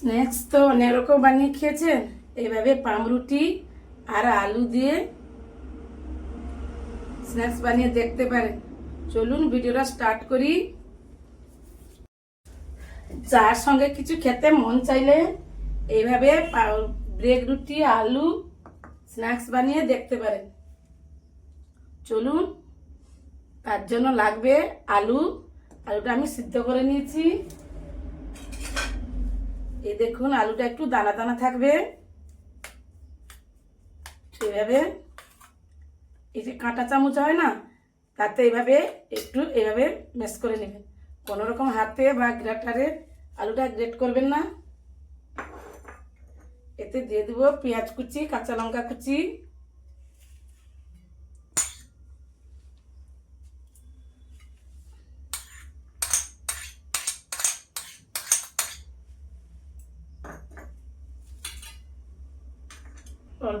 Snacks তো অনেক রকম বানিয়ে খেয়েছেন। এইভাবে পামরুটি আর আলু দিয়ে স্ন্যাক্স বানিয়ে দেখতে পারেন। চলুন ভিডিওটা স্টার্ট করি। যার সঙ্গে কিছু খেতে মন চাইলে এইভাবে ব্রেড রুটি, আলু স্ন্যাক্স বানিয়ে দেখতে পারেন। চলুন, তার জন্য লাগবে আলু। আলুটা আমি সিদ্ধ করে নিয়েছি। এই দেখুন, আলুটা একটু দানা দানা থাকবে। সেভাবে এই যে কাঁটা চামচ হয় না, তাতে এইভাবে একটু এভাবে ম্যাশ করে নেবেন। কোনো রকম হাতে বা গ্রেটারে আলুটা গ্রেট করবেন না। এতে দিয়ে দেবো পেঁয়াজ কুচি, কাঁচা লঙ্কা কুচি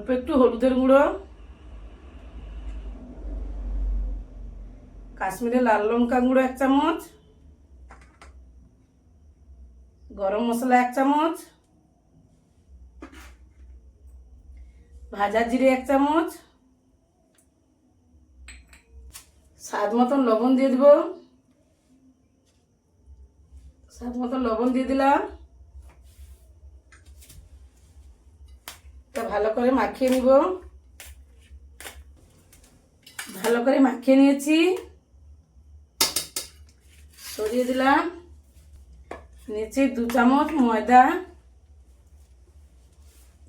অল্প একটু হলুদের গুঁড়ো। কাশ্মীরে লাল লঙ্কা গুঁড়ো এক চামচ। গরম মশলা এক চামচ। ভাজা জিরে এক চামচ। স্বাদ মতন লবণ দিয়ে দেব। স্বাদ মতন লবণ দিয়ে দিলাম। তা ভালো করে মাখিয়ে নিব। ভালো করে মাখিয়ে নিয়েছি। সরিয়ে দিলাম। নিচে দু চামচ ময়দা,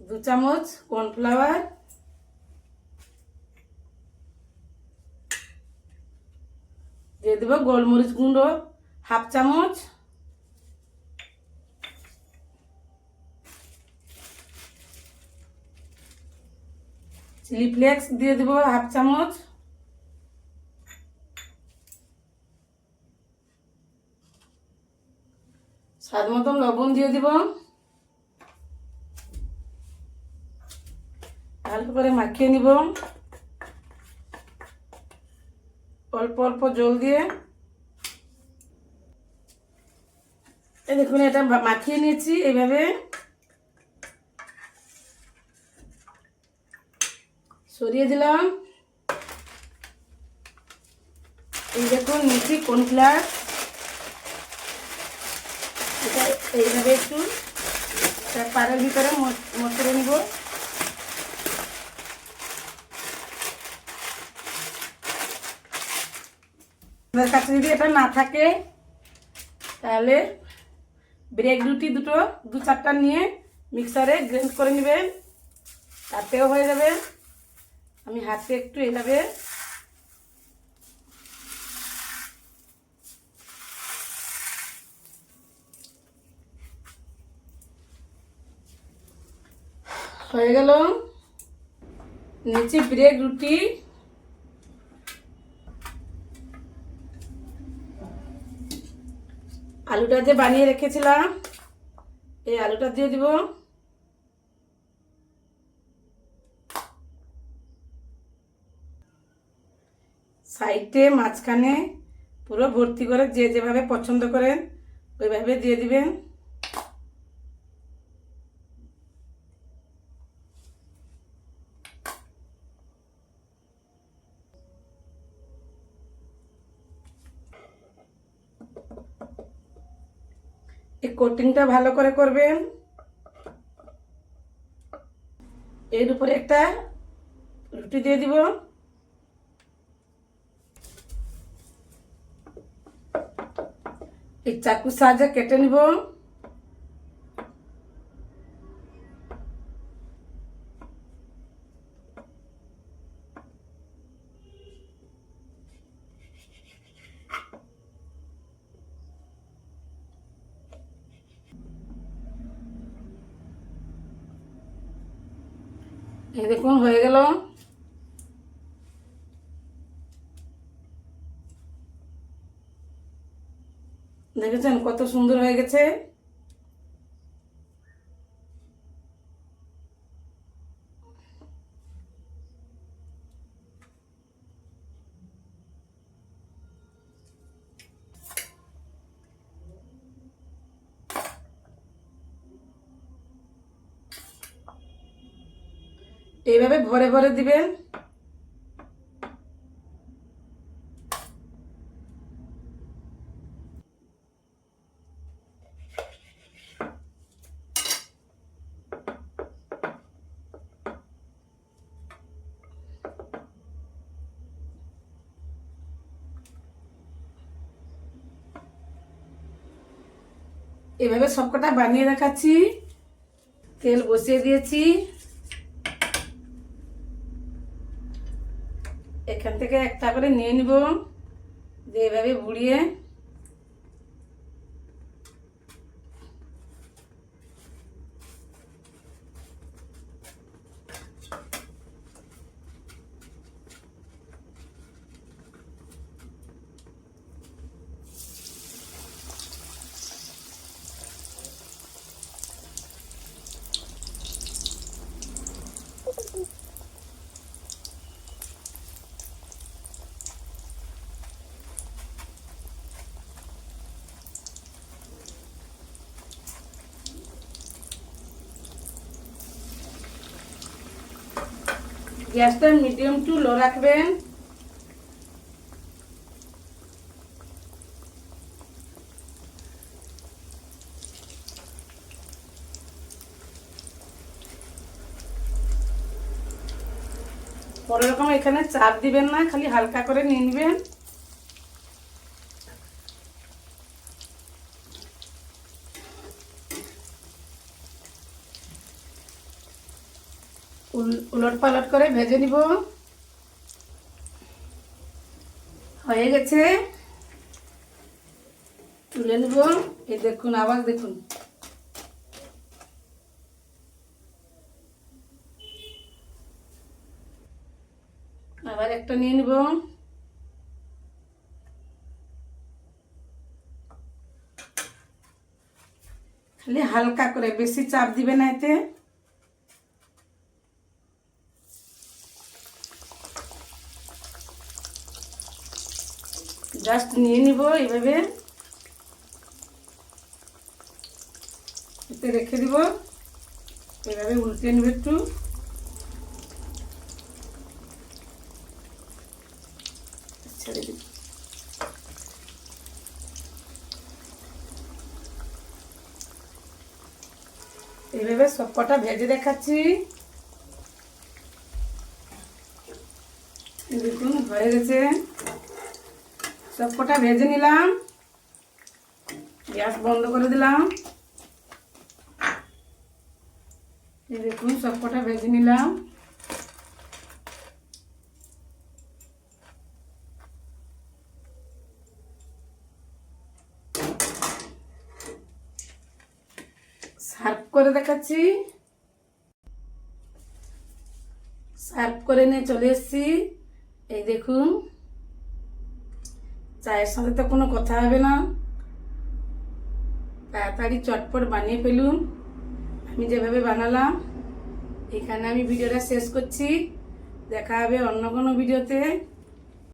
দু চামচ কর্নফ্লাওয়ার, দিয়ে দেবো গোলমরিচ গুঁড়ো, হাফ চামচ চিলি ফ্লেক্স দিয়ে দেবো হাফ চামচ। স্বাদ মতন লবণ দিয়ে দিব। ভালো করে মাখিয়ে নিব। অল্প অল্প জল দিয়ে। দেখুন, এটা মাখিয়ে নিয়েছি এইভাবে। সরিয়ে দিলাম। এই দেখুন নিচ্ছি কর্নফ্লাওয়ার এটা এইভাবে একটু পাড়ের ভিতরে মচড়ে নিব। কাছে যদি এটা না থাকে, তাহলে ব্রেড রুটি দুটো, দু চারটা নিয়ে মিক্সারে গ্রেন্ড করে নেবেন। তাতেও হয়ে যাবে। আমি হাতে একটু এইভাবে হয়ে গেল। নিচে ব্রেড, রুটি। আলুটা যে বানিয়ে রেখেছিলাম, এই আলুটা দিয়ে দিব। সাইডে মাঝখানে পুরো ভর্তি করে যে যেভাবে পছন্দ করেন, ওইভাবে দিয়ে দিবেন। এই কোটিংটা ভালো করে করবেন। এর উপরে একটা রুটি দিয়ে দিব। এই চাকুর সাহায্যে কেটে নিব। এই দেখুন হয়ে গেল। দেখেছেন কত সুন্দর হয়ে গেছে? এইভাবে ভরে ভরে দিবেন। এভাবে সবকটা বানিয়ে রাখাচ্ছি তেল বসিয়ে দিয়েছি। এখান থেকে একটা করে নিয়ে নিব। দিয়ে এভাবে বুড়িয়ে গ্যাসটা মিডিয়াম টু লো রাখবেন। কোনো রকম এখানে চাপ দিবেন না, খালি হালকা করে নিয়ে নেবেন। উলট পালট করে ভেজে নিব। হয়ে গেছে। তুলে নিব। এই দেখুন, আবার দেখুন। আবার একটা নিয়ে নিব। খালি হালকা করে, বেশি চাপ দিবে না এতে। জাস্ট নিয়ে নিব এইভাবে। এতে রেখে দিব। এভাবে উল্টে নিব একটু। ছেড়ে দিব। এইভাবে সব কটা ভেজে দেখাচ্ছি। দেখুন, হয়ে গেছে। সব কটা ভেজে নিলাম। গ্যাস বন্ধ করে দিলাম। দেখুন সব কটা ভেজে নিলাম। সার্ভ করে দেখাচ্ছি। সার্ভ করে নিয়ে চলে এসেছি। এই দেখুন। চায়ের সাথে তো কোনো কথা হবে না। তাড়াতাড়ি চটপট বানিয়ে ফেলুন। আমি যেভাবে বানালাম, এখানে আমি ভিডিওটা শেষ করছি। দেখা হবে অন্য কোনো ভিডিওতে।